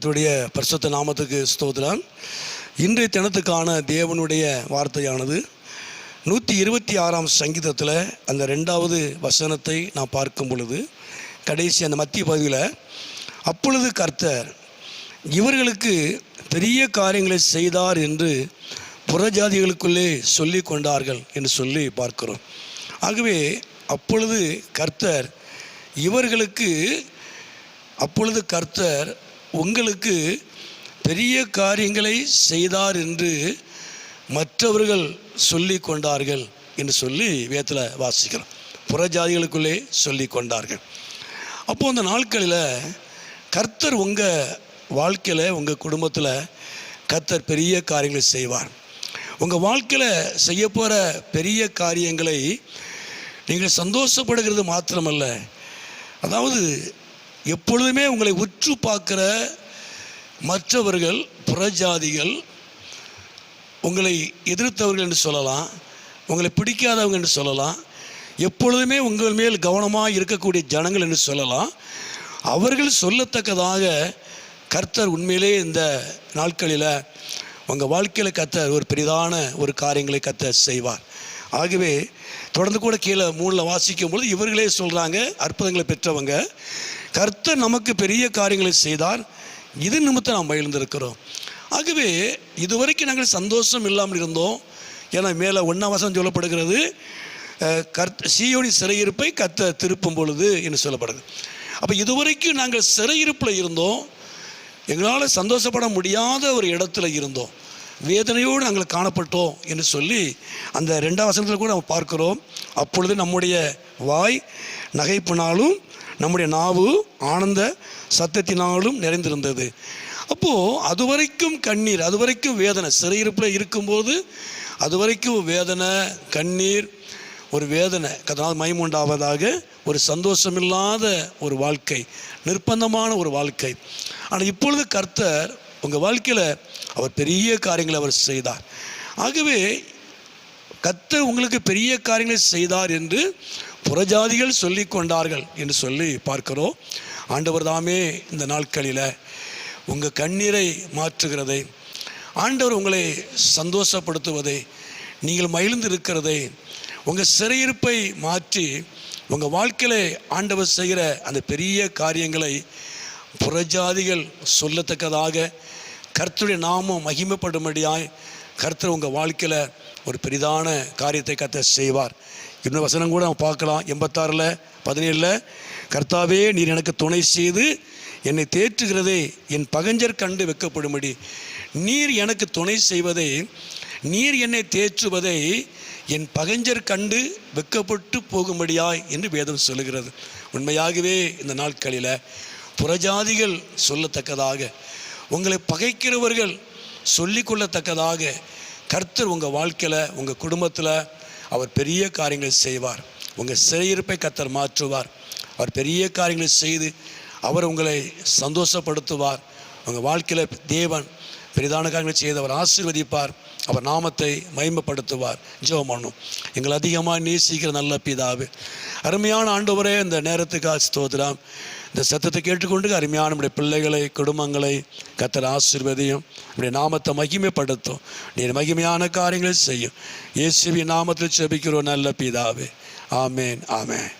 கத்துடைய பரிசுத்த நாமத்துக்கு ஸ்தோத்திரம். இன்றைய தினத்துக்கான தேவனுடைய வார்த்தையானது நூற்றி இருபத்தி ஆறாம் சங்கீதத்தில் அந்த ரெண்டாவது வசனத்தை நான் பார்க்கும் பொழுது கடைசி அந்த மத்திய பகுதியில் அப்பொழுது கர்த்தர் இவர்களுக்கு பெரிய காரியங்களை செய்தார் என்று புறஜாதிகளுக்குள்ளே சொல்லி கொண்டார்கள் என்று சொல்லி பார்க்கிறோம். ஆகவே அப்பொழுது கர்த்தர் இவர்களுக்கு அப்பொழுது கர்த்தர் உங்களுக்கு பெரிய காரியங்களை செய்தார் என்று மற்றவர்கள் சொல்லி கொண்டார்கள் என்று சொல்லி வேத்தில் வாசிக்கிறோம். புறஜாதிகளுக்குள்ளே சொல்லி கொண்டார்கள். அப்போது அந்த நாட்களில் கர்த்தர் உங்கள் வாழ்க்கையில் உங்கள் குடும்பத்தில் கர்த்தர் பெரிய காரியங்களை செய்வார். உங்கள் வாழ்க்கையில் செய்ய போகிற பெரிய காரியங்களை நீங்கள் சந்தோஷப்படுகிறது மாத்திரமல்ல. அதாவது எப்பொழுதுமே உங்களை உற்று பார்க்குற மற்றவர்கள் புறஜாதிகள் உங்களை எதிர்த்தவர்கள் என்று சொல்லலாம் உங்களை பிடிக்காதவங்க என்று சொல்லலாம் எப்பொழுதுமே உங்கள் மேல் கவனமாக இருக்கக்கூடிய ஜனங்கள் என்று சொல்லலாம். அவர்கள் சொல்லத்தக்கதாக கர்த்தர் உண்மையிலே இந்த நாட்களில் உங்கள் வாழ்க்கையில் கத்தர் ஒரு பெரிதான ஒரு காரியங்களை கத்த செய்வார். ஆகவே தொடர்ந்து கூட கீழே மூணில் வாசிக்கும் பொழுது இவர்களே சொல்கிறாங்க அற்புதங்களை பெற்றவங்க. கர்த்தர் நமக்கு பெரிய காரியங்களை செய்தார். இது நிமித்தம் நாம் மகிழ்ந்திருக்கிறோம் ஆகவே இதுவரைக்கும் நாங்கள் சந்தோஷம் இல்லாமல் இருந்தோம். ஏன்னா மேலே ஒன்றாம் வசனம் சொல்லப்படுகிறது கர்த்த கர்த் சிறையிருப்பை கத்த திருப்பும் பொழுது என்று சொல்லப்படுது. அப்போ இதுவரைக்கும் நாங்கள் சிறையிருப்பில் இருந்தோம். எங்களால் சந்தோஷப்பட முடியாத ஒரு இடத்துல இருந்தோம். வேதனையோடு நாங்கள் காணப்பட்டோம் என்று சொல்லி அந்த ரெண்டாம் வசனத்தில் கூட நம்ம பார்க்கிறோம். அப்பொழுது நம்முடைய வாய் நகைப்பினாலும் நம்முடைய நாவு ஆனந்த சத்தத்தினாலும் நிறைந்திருந்தது. அப்போது அது வரைக்கும் கண்ணீர் அது வரைக்கும் வேதனை சிறையிருப்பில் இருக்கும்போது அது வரைக்கும் வேதனை கண்ணீர் ஒரு வேதனை. கதனால் மைமுண்டாவதாக ஒரு சந்தோஷமில்லாத ஒரு வாழ்க்கை நிர்பந்தமான ஒரு வாழ்க்கை. ஆனால் இப்பொழுது கர்த்தர் உங்கள் வாழ்க்கையில் அவர் பெரிய காரியங்களை அவர் செய்தார். ஆகவே கர்த்தர் உங்களுக்கு பெரிய காரியங்களை செய்தார் என்று புறஜாதிகள் சொல்லி கொண்டார்கள் என்று சொல்லி பார்க்கிறோம். ஆண்டவர் தாமே இந்த நாட்களில் உங்கள் கண்ணீரை மாற்றுகிறதை ஆண்டவர் உங்களை சந்தோஷப்படுத்துவதை நீங்கள் மகிழ்ந்து இருக்கிறதை உங்கள் சிறையிருப்பை மாற்றி உங்கள் வாழ்க்கையில் ஆண்டவர் செய்கிற அந்த பெரிய காரியங்களை புறஜாதிகள் சொல்லத்தக்கதாக கர்த்தருடைய நாமம் மகிமைப்படும்படியாய் கர்த்தர் உங்கள் வாழ்க்கையில் ஒரு பெரிதான காரியத்தை கத்த செய்வார். இன்னும் வசனம் கூட நம்ம பார்க்கலாம். எண்பத்தாறில் பதினேழில் கர்த்தாவே நீர் எனக்கு துணை செய்து என்னை தேற்றுகிறதே என் பகஞ்சர் கண்டு வெக்கப்படும்படி நீர் எனக்கு துணை செய்வதை நீர் என்னை தேற்றுவதை என் பகஞ்சர் கண்டு வெக்கப்பட்டு போகும்படியாய் என்று வேதம் சொல்லுகிறது. உண்மையாகவே இந்த நாட்களில் புறஜாதிகள் சொல்லத்தக்கதாக உங்களை பகைக்கிறவர்கள் சொல்லிக்கொள்ளத்தக்கதாக கர்த்தர் உங்கள் வாழ்க்கையில் உங்கள் குடும்பத்தில் அவர் பெரிய காரியங்களை செய்வார். உங்கள் சிறையிருப்பை கர்த்தர் மாற்றுவார். அவர் பெரிய காரியங்களை செய்து அவர் உங்களை சந்தோஷப்படுத்துவார். உங்கள் வாழ்க்கையில் தேவன் பெரிதான காரியங்களை செய்து அவர் ஆசீர்வதிப்பார். அவர் நாமத்தை மகிமைப்படுத்துவார். ஜெபம் பண்ணும். எங்களை அதிகமாக நேசிக்கிற நல்ல பிதாவு அருமையான ஆண்டவரே இந்த நேரத்துக்காக ஸ்தோத்திரம். இந்த சத்தத்தை கேட்டுக்கொண்டு அருமையான நம்முடைய பிள்ளைகளை குடும்பங்களை கத்தர் ஆசிர்வதியும். நம்முடைய நாமத்தை மகிமைப்படுத்தும். நீர் மகிமையான காரியங்களை செய்யும். இயேசுவின் நாமத்தில் செபிக்கிறோம் நல்ல பிதாவே. ஆமேன் ஆமேன்.